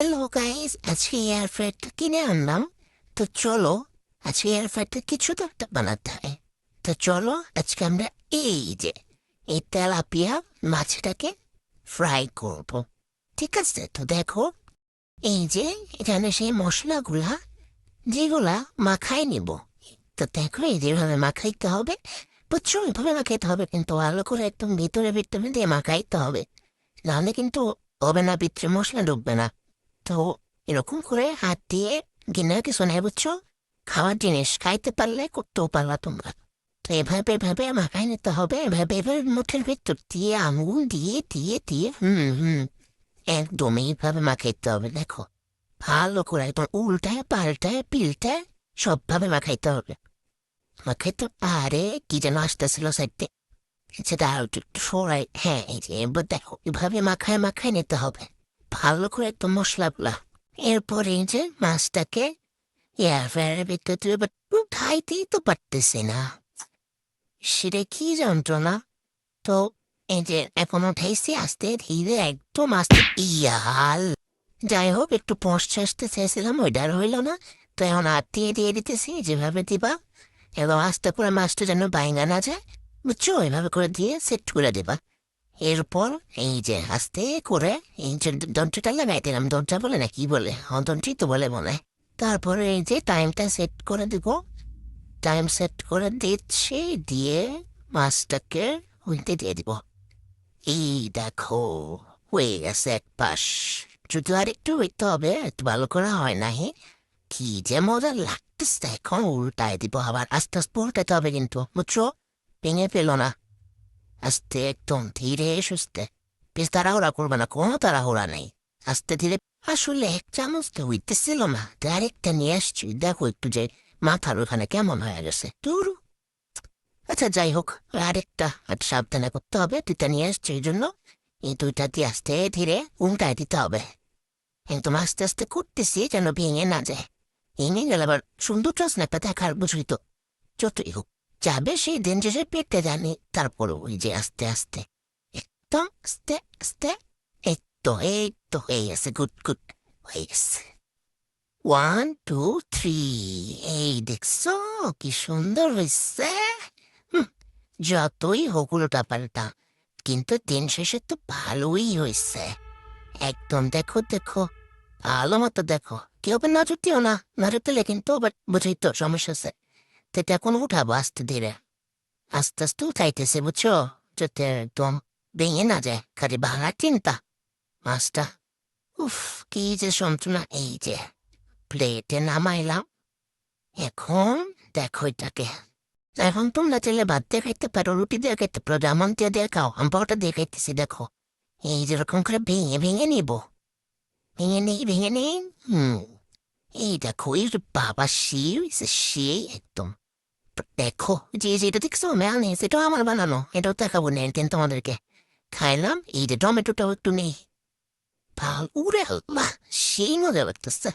Hello guys আজকে air ফ্রাইডটা কিনে আনলাম। তো চলো, আজকে এয়ার ফ্রাইডটা কিছু তো একটা বানাতে হয়। তো চলো, আজকে আমরা এই যে, এই তেলাপিয়া মাছটাকে ফ্রাই করব। ঠিক আছে? তো দেখো, এই যে, এখানে সেই মশলাগুলা, যেগুলা মাখাই নিব। তো দেখো, এই যেভাবে মাখাইতে হবে, প্রচুর এইভাবে মাখাইতে হবে, কিন্তু ভালো করে একদম ভিতরে ভিতরে দিয়ে মাখাইতে হবে। নাহলে কিন্তু হবে না, ভিতরে মশলা ঢুকবে না। তো এরকম করে হাত দিয়ে গিনে কিছু নেই বুঝছ খাওয়ার জিনিস খাইতে পারলে করতেও পারলা তোমরা তো এভাবে এভাবে মাখাই নিতে হবে এভাবে এভাবে মুখের ভেতর দিয়ে আঙুল দিয়ে দিয়ে দিয়ে হুম হুম একদম এইভাবে মাখাইতে হবে দেখো ভালো করে একদম উল্টায় পাল্টায় পিলটায় সবভাবে মাখাইতে হবে মাখাইতে আরে কি যেন আসতেছিল সাইডে সেটা আর একটু সরাই হ্যাঁ এই যে এবার দেখো এভাবে মাখায় মাখায় নিতে হবে ভালো করে একটু মশলাগুলা এরপরে এই যে মাছটাকে এয়ারফ্রায়ারের ভিতরে উঠাইতেই তো পারতেছে না। সেটা কি যন্ত্রণা? তো এই যে এখন উঠাইছি, আস্তে ধীরে একদম আস্তে ইয়াল। যাই হোক, একটু পৌঁছতে আসতে চেয়েছিলাম, ওইটার হইল না। তো এখন হাত দিয়ে দিতেছি, যেভাবে দিবা। এবং আস্তে করে মাছটা যেন বাইঙ্গা না যায়, বুঝছ? এভাবে করে দিয়ে সেট করে দেবা। এরপর এই যে আস্তে করে এই যে দরজাটা লাগাই দিলাম দরজা বলে না, কি বলে? হ্যাঁ দরজাই তো বলে মনে হয়। তারপরে এই যে টাইমটা সেট করে দিব। টাইম সেট করে দিচ্ছি, দিয়ে মাছটাকে উল্টে দিয়ে দিব। এই দেখো, হয়ে গেছে এক পাশ। যদি আর একটু হইতে হবে, একটু ভালো করে হয় না হে কি যে মজা লাগতেছে, এখন উল্টায় দিব আবার। আস্তে আস্তে উল্টাতে হবে কিন্তু, বুঝছ? ভেঙে পেল না। আস্তে একদম ধীরে সুস্থে বেশ তাড়াহুড়া করবে না কোনো তাড়াহুড়া নেই আস্তে ধীরে আসলে এক চামচ তো হইতেছিল না ডাইরেক্টটা নিয়ে আসছি দেখো একটু যে মাথার ওখানে কেমন হয়ে গেছে তুরু আচ্ছা যাই হোক আরেকটা আর সাবধানে করতে হবে দুইটা নিয়ে আসছি এই জন্য এই দুইটা দিয়ে আস্তে ধীরে উল্টায় দিতে হবে একদম আস্তে আস্তে করতেছি যেন ভেঙে না যায় ভেঙে গেলে আবার সুন্দর একটা দেখার বুঝলি তো যতই হোক যাবে সেই দিন সে পেটে জানি। তারপর ওই যে আস্তে আস্তে, একদম, আস্তে আস্তে এই তো হয়ে গেছে, গুড গুড, হয়ে গেছে। ওয়ান, টু, থ্রি, এই দেখছ, কি সুন্দর হয়েছে যতই হোক উল্টা পাল্টা কিন্তু দিন শেষে তো ভালোই হয়েছে একদম দেখো দেখো, ভালো মতো দেখো। কেউ নজর দিও না নজর দিলে কিন্তু বুঝেই তো, সমস্যা আছে তো এখন উঠাবো আস্তে ধীরে আস্তে আস্তে উঠাইতেছে বুঝছ যাতে একদম ভেঙে না যায় খালি ভাঙার চিন্তা মাছটা উফ কি যে যন্ত্রণা এই যে প্লেটে নামাইলাম এখন দেখো এটাকে এখন তোমরা চাইলে ভাত দিয়ে খাইতে পারো রুটি দিয়ে খাইতে পারো যেমন দিয়ে দিয়ে খাও আমি পাওয়াটা দিয়ে খাইতেছি দেখো এই যেরকম করে ভেঙে ভেঙে নিব ভেঙে নেই ভেঙে নেই হুম এই দেখো যে বাবা হয়েছে সে একদম দেখো যে যেটা দেখছ মেল নেই সেটাও আমার বানানো এটাও দেখাবো নেন তোমাদেরকে খাইলাম এই যে টমেটোটাও একটু নেই ভালো উড়ে আল্লাহ সেই মজা লাগতেছে